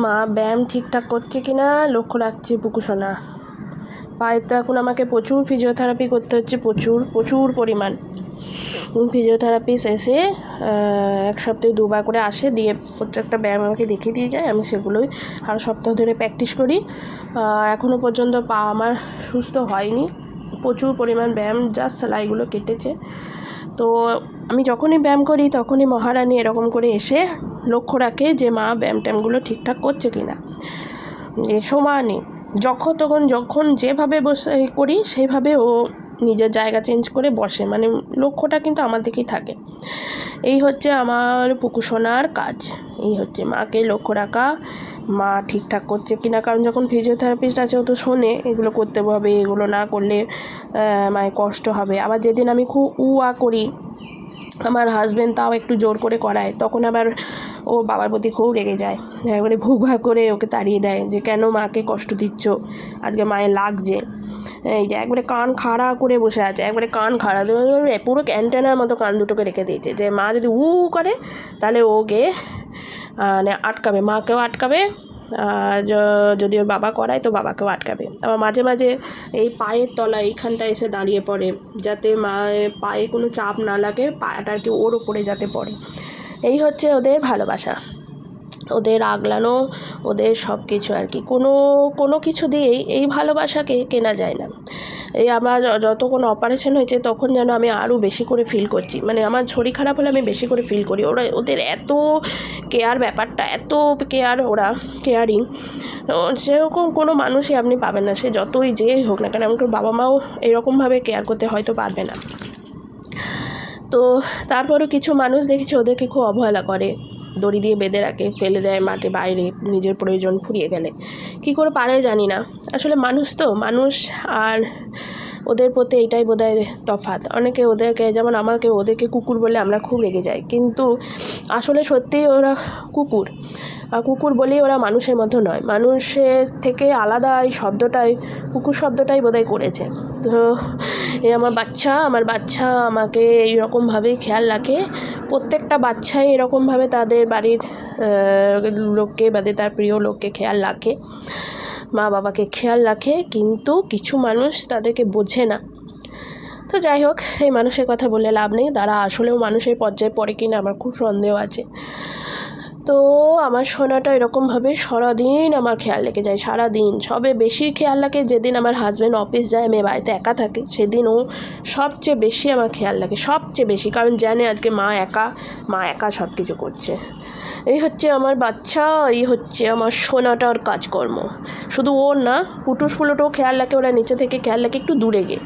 মা ব্যায়াম ঠিকঠাক করছে কি না? লক্ষ্য রাখছে পুকুসোনা পায়ের তো এখন আমাকে প্রচুর ফিজিওথেরাপি করতে হচ্ছে, প্রচুর প্রচুর পরিমাণ। ফিজিওথেরাপি শেষে এক সপ্তাহে দুবার করে আসে, দিয়ে প্রত্যেকটা ব্যায়াম আমাকে দেখিয়ে দিয়ে যায়, আমি সেগুলোই আরও সপ্তাহ ধরে প্র্যাকটিস করি। এখনও পর্যন্ত পা আমার সুস্থ হয়নি। প্রচুর পরিমাণ ব্যায়াম যা সেলাইগুলো কেটেছে। তো আমি যখনই ব্যায়াম করি, তখনই মহারানী এরকম করে এসে লক্ষ্য রাখে যে মা ব্যায়াম ট্যামগুলো ঠিকঠাক করছে কি না যে সমানে যখন তখন যখন যেভাবে বসে করি সেইভাবে ও নিজের জায়গা চেঞ্জ করে বসে। মানে লক্ষ্যটা কিন্তু আমার দিকেই থাকে। এই হচ্ছে আমার পুকুসোনার কাজ। এই হচ্ছে মাকে লক্ষ্য রাখা। মা ঠিকঠাক করছে কিনা, কারণ যখন ফিজিওথেরাপিস্ট আছে, ও তো শোনে এগুলো করতে হবে, এগুলো না করলে মায়ের কষ্ট হবে। আবার যেদিন আমি খুব উ আ করি, আমার হাজব্যান্ড তাও একটু জোর করে করায়, তখন আবার ও বাবার প্রতি খুব রেগে যায়। একবারে ভুক ভাগ করে ওকে তাড়িয়ে দেয় যে, কেন মাকে কষ্ট দিচ্ছ? আজকে মায়ের লাগছে। এই যে একবারে কান খাড়া করে বসে আছে, একবারে কান খাড়া। পুরো অ্যান্টেনার মতো কান দুটোকে রেখে দিয়েছে। যে মা যদি উ করে, তাহলে ওকে মানে আটকাবে, মাকেও আটকাবে যদি ওর বাবা করায়, তো বাবাকেও আটকাবে। আবার মাঝে মাঝে এই পায়ের তলা এইখানটা এসে দাঁড়িয়ে পড়ে, যাতে মা পায়ে কোনো চাপ না লাগে পাটা আর কি ওর ওপরে যাতে পড়ে। এই হচ্ছে ওদের ভালোবাসা। ওদের আগলানো, ওদের সব কিছু আর কি। কোনো কোনো কিছু দিয়েই এই ভালোবাসাকে কেনা যায় না। এই আমার যত কোনো অপারেশন হয়েছে তখন যেন আমি আরও বেশি করে ফিল করছি। মানে আমার শরীর খারাপ হলে আমি বেশি করে ফিল করি। ওরা, ওদের এত কেয়ার ব্যাপারটা, এত কেয়ার ওরা কেয়ারিং সেরকম কোনো মানুষই আপনি পাবেন না। সে যতই যেই হোক না কেন, এমনকি বাবা মাও এরকমভাবে কেয়ার করতে হয়তো পারবে না। তো তারপরেও কিছু মানুষ দেখেছি, ওদেরকে খুব অবহেলা করে। দড়ি দিয়ে বেঁধে রাখে, ফেলে দেয় মাঠে বাইরে, নিজের প্রয়োজন ফুরিয়ে গেলে। কি করে পারে জানি না। আসলে মানুষ তো, মানুষ আর ওদের প্রতি এটাই বোধহয় তফাৎ। অনেকে ওদেরকে, যেমন আমাকে, ওদেরকে কুকুর বলে আমরা খুব রেগে যাই। কিন্তু আসলে সত্যিই ওরা কুকুর। আর কুকুর বলেই ওরা মানুষের মতো নয়। মানুষের থেকে আলাদা এই শব্দটাই, কুকুর শব্দটাই বোধহয় করেছে। তো এ আমার বাচ্চা আমার বাচ্চা আমাকে এইরকমভাবেই খেয়াল রাখে। প্রত্যেকটা বাচ্চাই এরকমভাবে তাদের বাড়ির লোককে বাদে তার প্রিয় লোককে খেয়াল রাখে। মা বাবাকে খেয়াল রাখে, কিন্তু কিছু মানুষ তাদেরকে বোঝে না। তো যাই হোক, এই মানুষের কথা বলে লাভ নেই। তারা আসলেও মানুষের পর্যায়ে পড়ে কিনা আমার খুব সন্দেহ আছে। তো আমার সোনাটা এরকমভাবে সারাদিন আমার খেয়াল রেখে যায়, সারাদিন। সবে বেশি খেয়াল রাখে যেদিন আমার হাজব্যান্ড অফিস যায় মেয়ে বাড়িতে একা থাকে, সেদিন ও সবচেয়ে বেশি আমার খেয়াল রাখে, সবচেয়ে বেশি। কারণ জানে আজকে মা একা মা একা সব কিছু করছে। এই হচ্ছে আমার বাচ্চা, এই হচ্ছে আমার সোনাটার কাজকর্ম। শুধু ওর না পুটুস ফুলোটাও খেয়াল রাখে, ওরা নিচে থেকে খেয়াল রাখে, একটু দূরে গিয়ে।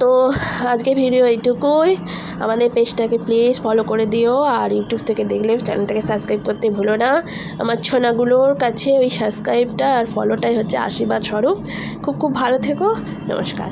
তো আজকে ভিডিও এইটুকুই। আমাদের পেজটাকে প্লিজ ফলো করে দিও আর ইউটিউব থেকে দেখলে চ্যানেলটাকে সাবস্ক্রাইব করতে ভুলো না। আমার ছোনাগুলোর কাছে ওই সাবস্ক্রাইবটা আর ফলোটাই হচ্ছে আশীর্বাদ স্বরূপ। খুব খুব ভালো থেকো। নমস্কার।